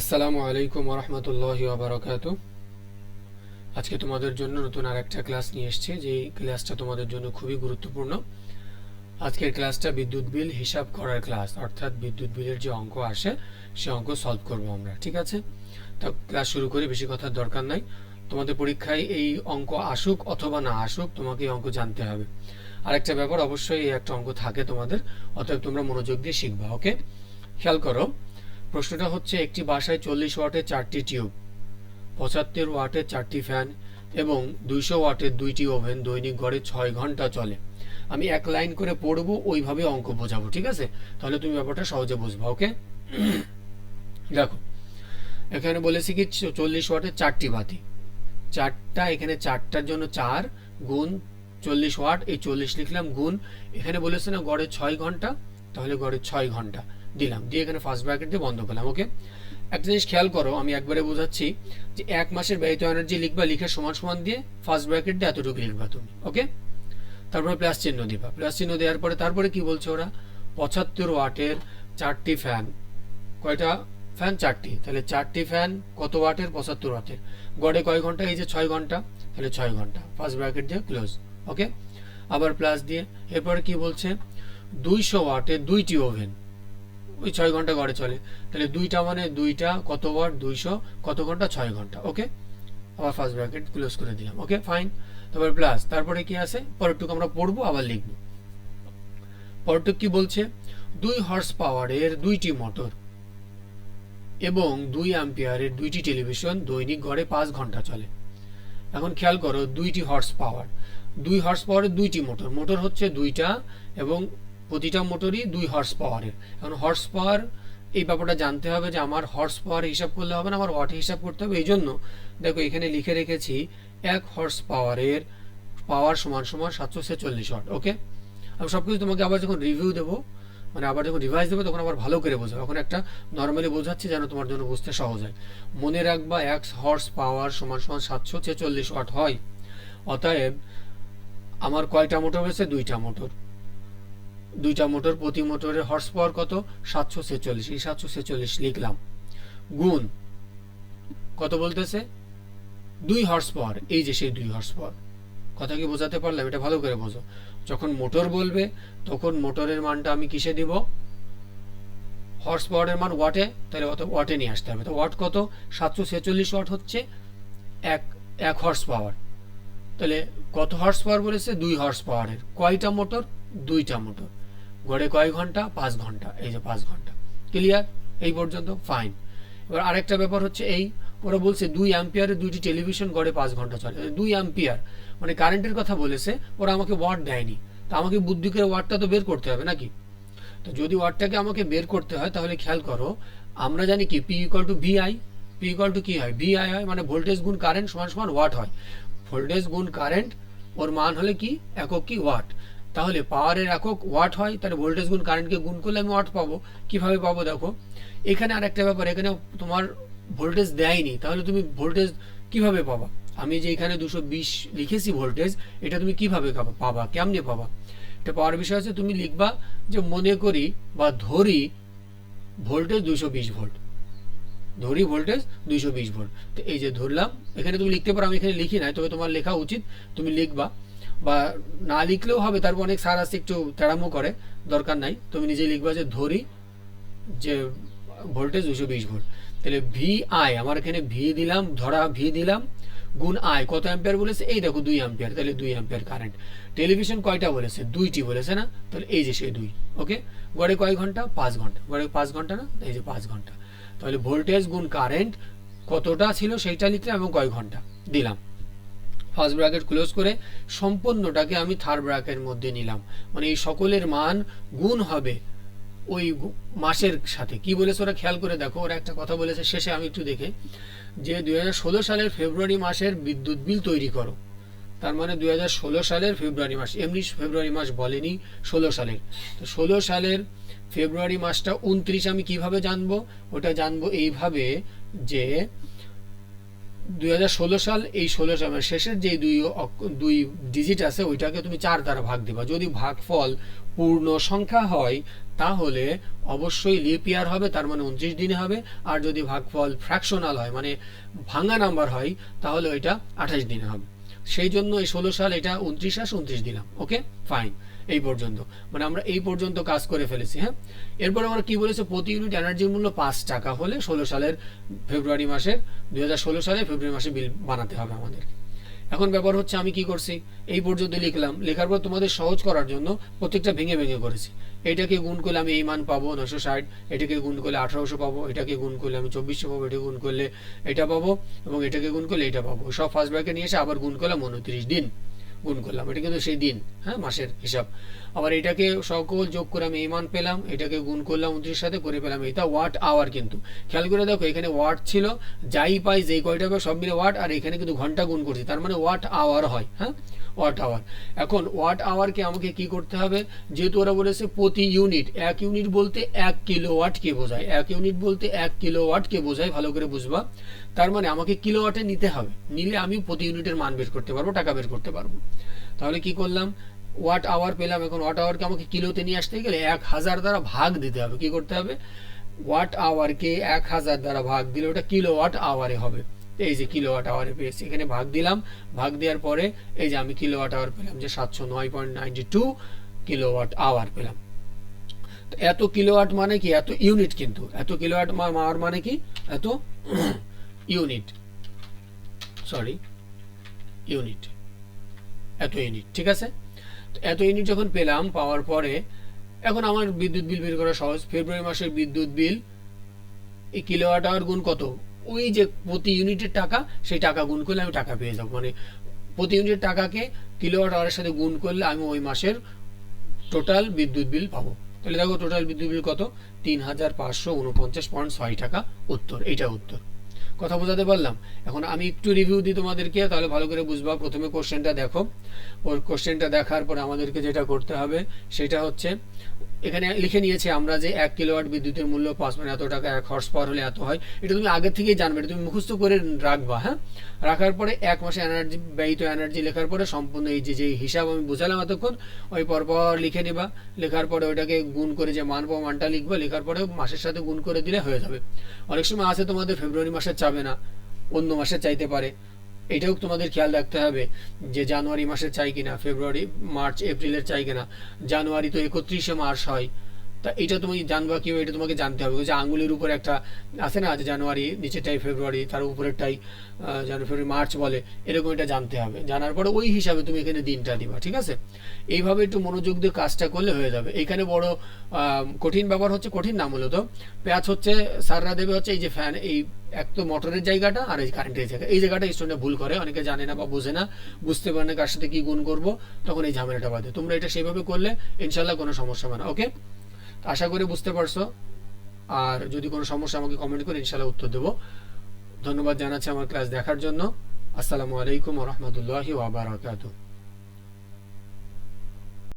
আসসালামু আলাইকুম রহমতুল্লাহ বারকাত আজকে তোমাদের জন্য নতুন আর একটা ক্লাস নিয়ে এসছে যে ক্লাসটা তোমাদের জন্য খুবই গুরুত্বপূর্ণ। আজকের ক্লাসটা বিদ্যুৎ বিল হিসাব করার ক্লাস, অর্থাৎ বিদ্যুৎ বিলের যে অঙ্ক আসে, সে অঙ্ক সলভ করব আমরা, ঠিক আছে? তো ক্লাস শুরু করে, বেশি কথার দরকার নাই। তোমাদের পরীক্ষায় এই অঙ্ক আসুক অথবা না আসুক, তোমাকে এই অঙ্ক জানতে হবে। আরেকটা ব্যাপার, অবশ্যই এই একটা অঙ্ক থাকে তোমাদের, অতএব তোমরা মনোযোগ দিয়ে শিখবা, ওকে? খেয়াল করো প্রশ্নটা হচ্ছে, একটি বাসায় চল্লিশ ওয়াটের চারটি টিউব, পঁচাত্তর ওয়াটের চারটি ফ্যান এবং দুইশো ওয়াটের দুইটি ওভেন দৈনিক গড়ে ছয় ঘণ্টা চলে। আমি এক লাইন করে পড়ব, ওইভাবে অঙ্ক বোঝাবো, ঠিক আছে? তাহলে তুমি ব্যাপারটা সহজে বুঝবা, ওকে? দেখো, এখানে বলেছি কি চল্লিশ ওয়াটের চারটি বাতি। চারটা, এখানে চারটার জন্য চার গুণ চল্লিশ ওয়াট, এই চল্লিশ লিখলাম গুণ। এখানে বলেছে না, গড়ে ছয় ঘণ্টা, তাহলে গড়ে ছয় ঘণ্টা। দিলাম। দিয়ে এখানে ফার্স্ট ব্র্যাকেট দিয়ে বন্ধ করলাম ওকে একটা জিনিস খেয়াল করো, আমি একবারে বোঝাচ্ছি যে এক মাসের ব্যয়িত এনার্জি লিখবা, লিখে সমান সমান দিয়ে ফার্স্ট ব্র্যাকেট দিয়ে এতটুকু লিখবা তুমি ওকে তারপরে প্লাস চিহ্ন দিবা। প্লাস চিহ্ন দেওয়ার পরে তারপরে কি বলছে ওরা? পঁচাত্তর ওয়াটের চারটি ফ্যান কয়টা? ফ্যান চারটি। তাহলে চারটি ফ্যান কত ওয়াটের? পঁচাত্তর ওয়াটের। গড়ে কয় ঘণ্টা? এই যে ছয় ঘণ্টা, তাহলে ছয় ঘণ্টা। ফার্স্ট ব্র্যাকেট দিয়ে ক্লোজ ওকে আবার প্লাস দিয়ে, এরপরে কি বলছে? দুইশো ওয়াটের দুইটি ওভেন ওই ছয় ঘণ্টা গড়ে চলে। তাহলে দুইটা মানে দুইটা কত ওয়াট দুইশো কত ঘণ্টা? ছয় ঘণ্টা। ওকে? আবার ফার্স্ট ব্র্যাকেট ক্লোজ করে দিলাম। ওকে? ফাইন তারপর প্লাস তারপরে কি আছে? পরেরটুকু আমরা পড়ব, আবার লিখব। পরেরটুক কি বলছে? দুই হর্স পাওয়ারের দুইটি মোটর এবং দুই অ্যাম্পিয়ারের দুইটি টেলিভিশন দৈনিক গড়ে পাঁচ ঘণ্টা চলে। এখন খেয়াল করো, দুইটি হর্স পাওয়ার দুই হর্স পাওয়ারের দুইটি মোটর মোটর হচ্ছে দুইটা এবং প্রতিটা মোটরই দুই হর্স পাওয়ারের এখন হর্স পাওয়ার এই ব্যাপারটা জানতে হবে যে আমার হর্স পাওয়ার হিসাব করলে হবে না, আমার ওয়াট হিসাব করতে হবে। এই জন্য দেখো, এখানে লিখে রেখেছি এক হর্স পাওয়ারের পাওয়ার সমান সমান সাতশো ছেচল্লিশ ওয়াট ওকে আমি সব কিছু তোমাকে আবার যখন রিভিউ দেবো মানে আবার যখন রিভাইজ দেবো, তখন আবার ভালো করে বোঝাবো। এখন একটা নর্মালি বোঝাচ্ছি যেন তোমার জন্য বুঝতে সহজ হয়। মনে রাখবা, এক হর্স পাওয়ার সমান সমান সাতশো ছেচল্লিশ ওয়াট হয়। অতএব, আমার কয়টা মোটর হয়েছে? দুইটা মোটর দুইটা মোটর প্রতি মোটরের হর্স পাওয়ার কত? সাতশো ছেচল্লিশ। এই সাতশো ছেচল্লিশ লিখলাম। গুণ, কত বলতেছে? দুই হর্স পাওয়ার এই যে সেই দুই হর্স পাওয়ার কথা কি বোঝাতে পারলাম? এটা ভালো করে বোঝো। যখন মোটর বলবে, তখন মোটরের মানটা আমি কিসে দিব? হর্স পাওয়ারের মান ওয়াটে তাহলে অত ওয়াটে নিয়ে আসতে হবে। তো ওয়াট কত? সাতশো ছেচল্লিশ ওয়াট হচ্ছে এক এক হর্স পাওয়ার তাহলে কত হর্স পাওয়ার বলেছে? দুই হর্স পাওয়ারের কয়টা মোটর? দুইটা মোটর। গড়ে কয় ঘণ্টা? পাঁচ ঘণ্টা। এই যে পাঁচ ঘণ্টা। ক্লিয়ার এই পর্যন্ত? ফাইন এবার আরেকটা ব্যাপার হচ্ছে এই, ওরা বলছে দুই অ্যাম্পিয়ারের দুইটি টেলিভিশন গড়ে পাঁচ ঘণ্টা চলে। দুই অ্যাম্পিয়ার। মানে কারেন্টের কথা বলেছে, ওরা আমাকে ওয়াট দেয়নি। তা আমাকে বুদ্ধি করে তো বের করতে হবে নাকি? তো যদি ওয়াটটাকে আমাকে বের করতে হয়, তাহলে খেয়াল করো, আমরা জানি কি? P equal to V I P equal to কি হয়? ভিআই হয় মানে ভোল্টেজ গুণ কারেন্ট সমান সমান ওয়াট হয়। ভোল্টেজ গুণ কারেন্ট ওর মান হলে কি? একক কি? ওয়াট তাহলে পাওয়ারের একক ওয়াট হয়, তাহলে ভোল্টেজ গুণ কারেন্টকে গুণ করলে আমি ওয়াট পাবো। কীভাবে পাবো দেখো? এখানে আর একটা ব্যাপার, এখানে তোমার ভোল্টেজ দেয়নি, তাহলে তুমি ভোল্টেজ কীভাবে পাবা? আমি যে এখানে দুশো বিশ লিখেছি ভোল্টেজ এটা তুমি কীভাবে পাবা, কেমনে পাবা? এটা পাওয়ার বিষয় আছে, তুমি লিখবা যে মনে করি বা ধরি ভোল্টেজ দুশো বিশ ভোল্ট ধরি ভোল্টেজ দুইশো বিশ ভোল্ট তো এই যে ধরলাম, এখানে তুমি লিখতে পারো, আমি এখানে লিখি নাই, তবে তোমার লেখা উচিত, তুমি লিখবা। বা না লিখলেও হবে তারপর অনেক সার আছে একটু তেড়ামো করে, দরকার নাই। তুমি নিজে লিখবা যে ধরি যে ভোল্টেজ দুশো বিশ ভোল্ট তাহলে ভি আই আমার এখানে ভি দিলাম, ধরা ভি দিলাম, গুণ আয় কত অ্যাম্পিয়ার বলেছে? এই দেখো দুই অ্যাম্পিয়ার তাহলে দুই অ্যাম্পিয়ার কারেন্ট টেলিভিশন কয়টা বলেছে? দুইটি বলেছে না? তাহলে এই যে সেই দুই ওকে গড়ে কয় ঘণ্টা? পাঁচ ঘণ্টা। গড়ে পাঁচ ঘণ্টা না? এই যে পাঁচ ঘণ্টা। তাহলে ভোল্টেজ গুণ কারেন্ট কতটা ছিল সেইটা লিখলাম এবং কয় ঘণ্টা? দিলাম। ফার্স্ট ব্র্যাকেট ক্লোজ করে সম্পূর্ণটাকে আমি থার্ড ব্র্যাকেটের মধ্যে নিলাম। মানে এই সকলের মান গুণ হবে ওই মাসের সাথে। কি বলেছে ওরা? খেয়াল করে দেখো, ওরা একটা কথা বলেছে, শেষে আমি একটু দেখে। যে দুই হাজার ষোলো সালের ফেব্রুয়ারি মাসের বিদ্যুৎ বিল তৈরি করো। তার মানে দুই হাজার ষোলো সালের ফেব্রুয়ারি মাস। এমনি ফেব্রুয়ারি মাস বলেনি, ষোলো সালের। তো ষোলো সালের ফেব্রুয়ারি মাসটা উনত্রিশ আমি কীভাবে জানব? ওটা জানব এইভাবে যে দুই হাজার ষোলো সাল, এই ষোলো সাল মানে শেষের যে দুই দুই ডিজিট আছে, ওইটাকে তুমি চার দ্বারা ভাগ দিবা। যদি ভাগফল পূর্ণ সংখ্যা হয়, তাহলে অবশ্যই লিপ ইয়ার হবে, তার মানে উনত্রিশ দিনে হবে। আর যদি ভাগফল ফ্র্যাকশনাল হয় মানে ভাঙা নাম্বার হয়, তাহলে ওইটা আঠাশ দিনে হবে। সেই জন্য এই ষোলো সাল এটা উনত্রিশ আস উনত্রিশ দিলাম ওকে ফাইন এই পর্যন্ত। মানে আমরা এই পর্যন্ত কাজ করে ফেলেছি হ্যাঁ? এরপর আমরা কি বলেছে? প্রতি ইউনিট এনার্জির মূল্য পাঁচ টাকা হলে ষোলো সালের ফেব্রুয়ারি মাসের ষোলো সালে ফেব্রুয়ারি মাসে বিল বানাতে হবে আমাদেরকে। এখন ব্যাপার হচ্ছে আমি কি করছি? এই পর্যন্ত লিখলাম। লেখার পর তোমাদের সহজ করার জন্য প্রত্যেকটা ভেঙে ভেঙে করেছি। এটাকে গুণ করলে আমি এই মান পাবো নশো ষাট, এটাকে গুণ করলে আঠারোশো পাবো, এটাকে গুণ করলে আমি চব্বিশশো পাবো, এটাকে গুণ করলে এটা পাবো, এবং এটাকে গুণ করলে এটা পাবো। সব ফার্স্ট ব্র্যাকে নিয়ে এসে আবার গুণ করলাম উনত্রিশ দিন। গুণ করলাম। এটা কিন্তু সেই দিন হ্যাঁ মাসের হিসাব। আবার এটাকে সকল যোগ করে আমি এই মান পেলাম, এটাকে গুণ করলাম, উনত্রিশ সাথে করে পেলাম। এটা ওয়াট আওয়ার কিন্তু। খেয়াল করে দেখো, এখানে ওয়াট ছিল, যাই পাই, যেই কয়টা সব মিলে ওয়াট আর এখানে কিন্তু ঘণ্টা গুণ করছি। তার মানে ওয়াট আওয়ার হয় হ্যাঁ? ওয়াট আওয়ার এখন ওয়াট আওয়ারকে আমাকে কি করতে হবে? যেহেতু ওরা বলেছে প্রতি ইউনিট এক ইউনিট বলতে এক কিলো ওয়াটকে বোঝায়। এক ইউনিট বলতে এক কিলো ওয়াটকে বোঝায়, ভালো করে বুঝবা। তার মানে আমাকে কিলো ওয়াটে নিতে হবে। নিলে আমি প্রতি ইউনিটের মান বের করতে পারব, টাকা বের করতে পারব। তাহলে কি করলাম? ওয়াট আওয়ার পেলাম। এখন ওয়াট আওয়ারকে আমাকে কিলোতে নিয়ে আসতে গেলে এক হাজার দ্বারা ভাগ দিতে হবে। কি করতে হবে? ওয়াট আওয়ারকে এক হাজার দ্বারা ভাগ দিলে ওটা কিলো ওয়াট আওয়ারে হবে। এই যে কিলো ওয়াট আওয়ারে পেয়েছি এখানে ভাগ দিলাম। ভাগ দেওয়ার পরে এই যে আমি কিলো ওয়াট আওয়ার পেলাম যে সাতশো নয় point ninety two kilowatt hour পেলাম। তো এত কিলোওয়াট মানে কি? এত ইউনিট কিন্তু। এত কিলোওয়াট আওয়ার মানে কি? এত ইউনিট সরি ইউনিট এত ইউনিট ঠিক আছে? তো এত ইউনিট যখন পেলাম, পাওয়ার পরে এখন আমার বিদ্যুৎ বিল বের করা সহজ। ফেব্রুয়ারি মাসের বিদ্যুৎ বিল এই কিলোওয়াট আওয়ার গুণ কত? ওই যে প্রতি ইউনিটের টাকা, সেই টাকা গুণ করলে আমি টাকা পেয়ে যাব। মানে প্রতি ইউনিটের টাকাকে কিলোওয়াট আওয়ারের সাথে গুণ করলে আমি ওই মাসের টোটাল বিদ্যুৎ বিল পাবো। তাহলে দেখো টোটাল বিদ্যুৎ বিল কত? তিন হাজার পাঁচশো উনপঞ্চাশ পয়েন্ট ছয় টাকা উত্তর, এইটা উত্তর। কথা বোঝাতে পারলাম? এখন আমি একটু রিভিউ দিই তোমাদেরকে, তাহলে ভালো করে বুঝবা। প্রথমে কোশ্চেনটা দেখো। ওর কোশ্চেনটা দেখার পর আমাদেরকে যেটা করতে হবে, সেটা হচ্ছে এখানে লিখে নিয়েছে আমরা যে এক কিলোওয়াট বিদ্যুতের মূল্য পাঁচ মানে এত টাকা, এক হর্স পাওয়ার হলে এত হয়। এটা তুমি আগে থেকেই জানবে তুমি মুখস্থ করে রাখবা হ্যাঁ? রাখার পরে এক মাসে এনার্জি ব্যয়িত এনার্জি লেখার পরে সম্পূর্ণ এই যে যে হিসাব আমি বোঝালাম এতক্ষণ, ওই পরপর লিখে নিবা। লেখার পরে ওইটাকে গুণ করে যে মান পাওয়া মানটা লিখবা, লেখার পরে মাসের সাথে গুণ করে দিলে হয়ে যাবে। অনেক সময় আছে তোমাদের ফেব্রুয়ারি মাসে চাবে না, অন্য মাসে চাইতে পারে। এটাও তোমাদের খেয়াল রাখতে হবে যে জানুয়ারি মাসে চাই কিনা, ফেব্রুয়ারি, মার্চ, এপ্রিলের চাই কিনা। জানুয়ারি তো একত্রিশে মার্চ হয়। তা এটা তুমি জানবা কীভাবে, এটা তোমাকে জানতে হবে। যে আঙ্গুলের উপরে একটা আছে না, যে জানুয়ারি, নিচেরটাই ফেব্রুয়ারি, তার উপরেরটাই জানুয়ারি, ফেব্রুয়ারি, মার্চ বলে, এরকম এটা জানতে হবে। জানার পরে ওই হিসাবে তুমি এখানে দিনটা দিবা, ঠিক আছে? এইভাবে একটু মনোযোগ দিয়ে কাজটা করলে হয়ে যাবে। এখানে বড় কঠিন ব্যাপার হচ্ছে, কঠিন না মূলত। প্যাচ হচ্ছে, সাররা দেবে হচ্ছে এই যে ফ্যান এই এক তো মোটরের জায়গাটা আর এই কারেন্টের জায়গা। এই জায়গাটা স্টুডেন্ট ভুল করে, অনেকে জানে না বা বোঝে না, বুঝতে পারে না কার সাথে কি গুণ করব, তখন এই ঝামেলাটা বাদে তোমরা এটা সেইভাবে করলে ইনশাল্লাহ কোনো সমস্যা হবে না ওকে আশা করি বুঝতে পারছ। আর যদি কোনো সমস্যা আমাকে কমেন্ট করে ইনশাল্লাহ উত্তর দেবো। ধন্যবাদ জানাচ্ছি আমার ক্লাস দেখার জন্য। আসসালামু আলাইকুম রহমতুল্লাহি ওয়াবারাকাতুহ